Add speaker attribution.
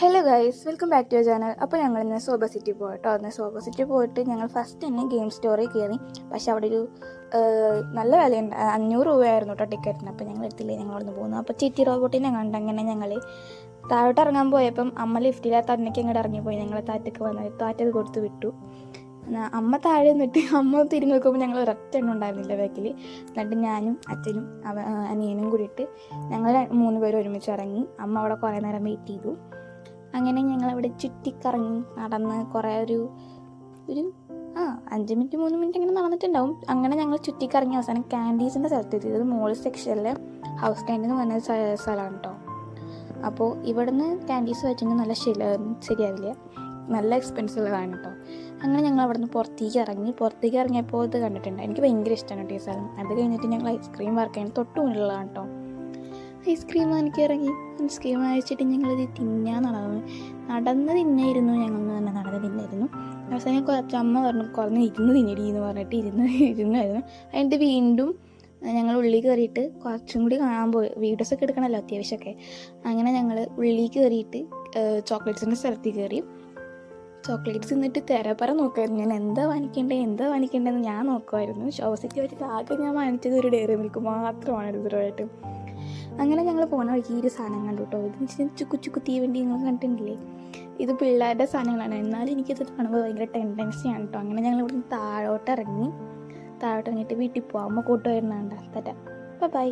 Speaker 1: Hello guys welcome back to your channel അപ്പോൾ ഞങ്ങൾ ഇന്ന് സോബ സിറ്റി പോയിട്ടോ. അന്ന് സോബ സിറ്റി പോയിട്ട് ഞങ്ങൾ ഫസ്റ്റ് തന്നെ ഗെയിം സ്റ്റോറിൽ കയറി പക്ഷേ അവിടെ ഒരു നല്ല വിലയുണ്ട്. അഞ്ഞൂറ് രൂപയായിരുന്നു കേട്ടോ ടിക്കറ്റിന് അപ്പോൾ ഞങ്ങൾ എടുത്തില്ലേ ഞങ്ങൾ അവിടെ നിന്ന് പോകുന്നു അപ്പോൾ ചിറ്റി റോബോട്ടിനെ കണ്ട് അങ്ങനെ ഞങ്ങൾ താഴോട്ട് ഇറങ്ങാൻ പോയപ്പം അമ്മ ലിഫ്റ്റിലെ തന്നേക്ക് അങ്ങോട്ട് ഇറങ്ങിപ്പോയി ഞങ്ങൾ താറ്റക്ക് വന്നത് താറ്റത് കൊടുത്ത് വിട്ടു. അമ്മ താഴെ നിന്നിട്ട് അമ്മ തിരിഞ്ഞ് നോക്കുമ്പോൾ ഞങ്ങൾ ഒരൊറ്റ എണ്ണം ഉണ്ടായിരുന്നില്ല ബാക്കിൽ എന്നിട്ട് ഞാനും അച്ഛനും അവ അനിയനും കൂടിയിട്ട് ഞങ്ങൾ മൂന്ന് പേരും ഒരുമിച്ച് ഇറങ്ങി. അമ്മ അവിടെ കുറേ നേരം വെയിറ്റ് ചെയ്തു. അങ്ങനെ ഞങ്ങൾ അവിടെ ചുറ്റിക്കറങ്ങി നടന്ന് കുറേ ഒരു ഒരു ആ അഞ്ച് മിനിറ്റ് മൂന്ന് മിനിറ്റ് അങ്ങനെ നടന്നിട്ടുണ്ടാവും. അങ്ങനെ ഞങ്ങൾ ചുറ്റിക്കറങ്ങി. അവസാനം ക്യാൻഡീസിന്റെ സ്ഥലത്ത് എത്തി. ഇത് മോൾ സെക്ഷനിലെ ഹൗസ് ക്യാന്റീൻ എന്ന് പറഞ്ഞ സ്ഥ- സ്ഥലമാണ് കേട്ടോ അപ്പോൾ ഇവിടുന്ന് ക്യാൻഡീസ് വെച്ചിട്ട് നല്ല ശില ശരിയാവില്ല. നല്ല എക്സ്പെൻസ് ഉള്ളതാണ് കേട്ടോ അങ്ങനെ ഞങ്ങൾ അവിടുന്ന് പുറത്തേക്ക് ഇറങ്ങി. പുറത്തേക്ക് ഇറങ്ങിയപ്പോൾ ഇത് കണ്ടിട്ടുണ്ട്. എനിക്ക് ഭയങ്കര ഇഷ്ടമാണ് കേട്ടോ ഈ സ്ഥലം. അത് കഴിഞ്ഞിട്ട് ഞങ്ങൾ ഐസ്ക്രീം വർക്കാണ് തൊട്ട് മുന്നിലുള്ളതാണ് കേട്ടോ ഐസ്ക്രീം വാങ്ങിക്കാൻ ഇറങ്ങി ഐസ്ക്രീം അയച്ചിട്ട് ഞങ്ങളിത് തിന്നാൻ നടന്നു നടന്ന് തിന്നായിരുന്നു ഞങ്ങൾ തന്നെ നടന്ന് തിന്നായിരുന്നു. അവസാനം കുറച്ച് അമ്മ പറഞ്ഞു കുറഞ്ഞ് ഇരുന്ന് തിന്നടി എന്ന് പറഞ്ഞിട്ട് ഇരുന്ന് ഇരുന്നായിരുന്നു. അതിന്റെ വീണ്ടും ഞങ്ങൾ ഉള്ളിൽ കയറിയിട്ട് കുറച്ചും കൂടി കാണാൻ പോയി. വീഡിയോസ് ഒക്കെ എടുക്കണമല്ലോ അത്യാവശ്യമൊക്കെ. അങ്ങനെ ഞങ്ങൾ ഉള്ളിൽ കയറിയിട്ട് ചോക്ലേറ്റ്സിന്റെ സ്ഥലത്ത് കയറി. ചോക്ലേറ്റ്സ് തിന്നിട്ട് തെരപ്പറ നോക്കുമായിരുന്നു ഞാൻ എന്താ വാങ്ങിക്കേണ്ടത് എന്താ വാങ്ങിക്കേണ്ടതെന്ന് ഞാൻ നോക്കുമായിരുന്നു ഷോസിറ്റി വെച്ചിട്ട് ആകെ ഞാൻ വാങ്ങിച്ചത് ഒരു ഡയറി മിൽക്ക് മാത്രമാണ് ഇതുവരെയായിട്ട്. അങ്ങനെ ഞങ്ങൾ പോണ വഴിക്ക് ഈ ഒരു സാധനം കണ്ടു കേട്ടോ ഇതെന്ന് വെച്ചാൽ ചുക്കു ചുക്കു തീവണ്ടി നിങ്ങൾ കണ്ടിട്ടില്ലേ? ഇത് പിള്ളേരുടെ സാധനങ്ങളാണ്. എന്നാലും എനിക്കിത് കാണുമ്പോൾ ഭയങ്കര ടെൻഡൻസിയാണ് കേട്ടോ അങ്ങനെ ഞങ്ങൾ ഇവിടുന്ന് താഴോട്ട് ഇറങ്ങി താഴോട്ട് ഇറങ്ങിയിട്ട് വീട്ടിൽ പോകാം അമ്മ കൂട്ടുവരുന്നുണ്ട് തരാം ബൈ